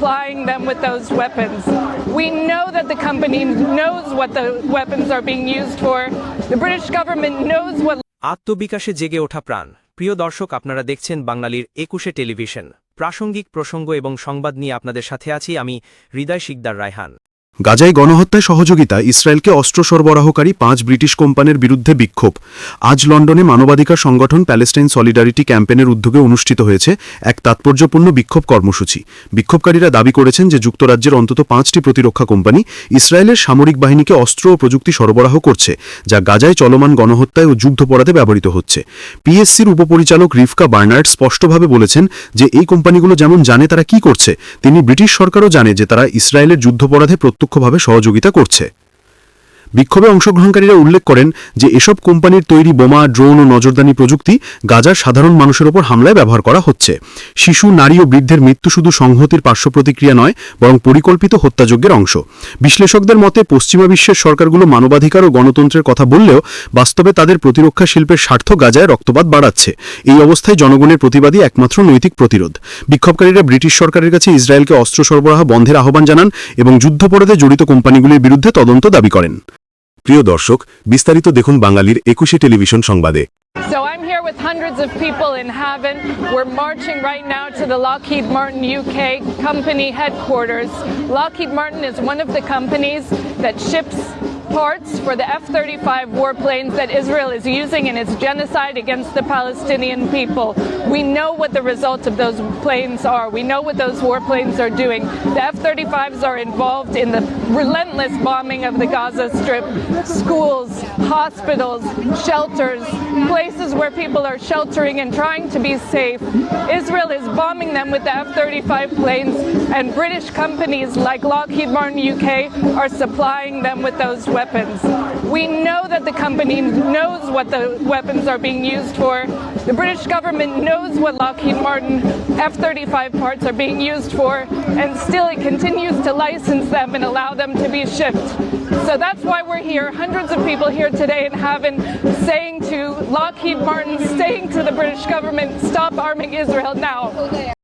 supplying them with those weapons. We know that the company knows what the weapons are being used for. The British government knows what আত্মবিকাশে জেগে ওঠা প্রাণ প্রিয় দর্শক আপনারা দেখছেন বাঙালির একুশে টেলিভিশন প্রাসঙ্গিক প্রসঙ্গ এবং সংবাদ নিয়ে আপনাদের সাথে আছি আমি হৃদয় শিকদার রায়হান গাজায় গণহত্যায় সহযোগিতা ইসরায়েলকে অস্ত্র সরবরাহকারী পাঁচ ব্রিটিশ কোম্পানির বিরুদ্ধে বিক্ষোভ। আজ লন্ডনে মানবাধিকার সংগঠন প্যালেস্টাইন সলিডারিটি ক্যাম্পেনের উদ্যোগে অনুষ্ঠিত হয়েছে এক তাৎপর্যপূর্ণ বিক্ষোভ কর্মসূচি। বিক্ষোভকারীরা দাবি করেছেন যে যুক্তরাজ্যের অন্তত পাঁচটি প্রতিরক্ষা কোম্পানি ইসরায়েলের সামরিক বাহিনীকে অস্ত্র ও প্রযুক্তি সরবরাহ করছে, যা গাজায় চলমান গণহত্যায় ও যুদ্ধপরাধে ব্যবহৃত হচ্ছে। পিএসসির উপপরিচালক রিফকা বার্নার্ড স্পষ্টভাবে বলেছেন যে এই কোম্পানিগুলো যেমন জানে তারা কি করছে তিনি ব্রিটিশ সরকারও জানে যে তারা ইসরায়েলের যুদ্ধপরাধে প্রত্যক্ষভাবে সহযোগিতা করছে। বিক্ষোভে অংশগ্রহণকারীরা উল্লেখ করেন যে এসব কোম্পানির তৈরি বোমা, ড্রোন ও নজরদানি প্রযুক্তি গাজার সাধারণ মানুষের ওপর হামলায় ব্যবহার করা হচ্ছে। শিশু, নারী ও বৃদ্ধের মৃত্যু শুধু সংহতির পার্শ্ব প্রতিক্রিয়া নয়, বরং পরিকল্পিত হত্যাযজ্ঞের অংশ। বিশ্লেষকদের মতে, পশ্চিমা বিশ্বের সরকারগুলো মানবাধিকার ও গণতন্ত্রের কথা বললেও বাস্তবে তাদের প্রতিরক্ষা শিল্পের স্বার্থ গাজায় রক্তপাত বাড়াচ্ছে। এই অবস্থায় জনগণের প্রতিবাদী একমাত্র নৈতিক প্রতিরোধ। বিক্ষোভকারীরা ব্রিটিশ সরকারের কাছে ইসরায়েলকে অস্ত্র সরবরাহ বন্ধের আহ্বান জানান এবং যুদ্ধপরাধে জড়িত কোম্পানিগুলির বিরুদ্ধে তদন্ত দাবি করেন। প্রিয় দর্শক বিস্তারিত দেখুন বাঙালির একুশে টেলিভিশন সংবাদে So here with hundreds of people in Haven. We're marching right now to the Lockheed Martin UK company headquarters. Lockheed Martin is one of the companies that ships parts for the F-35 warplanes that Israel is using in its genocide against the Palestinian people. We know what the results of those planes are. We know what those warplanes are doing. The F-35s are involved in the relentless bombing of the Gaza Strip, schools, hospitals, shelters, places where people are sheltering and trying to be safe. Israel is bombing them with the F-35 planes and British companies like Lockheed Martin UK are supplying them with those weapons. We know that the company knows what the weapons are being used for. The British government knows what Lockheed Martin F-35 parts are being used for and still it continues to license them and allow them to be shipped. So that's why we're here, hundreds of people here today in Haven saying to Lockheed Martin, saying to the British government, stop arming Israel now.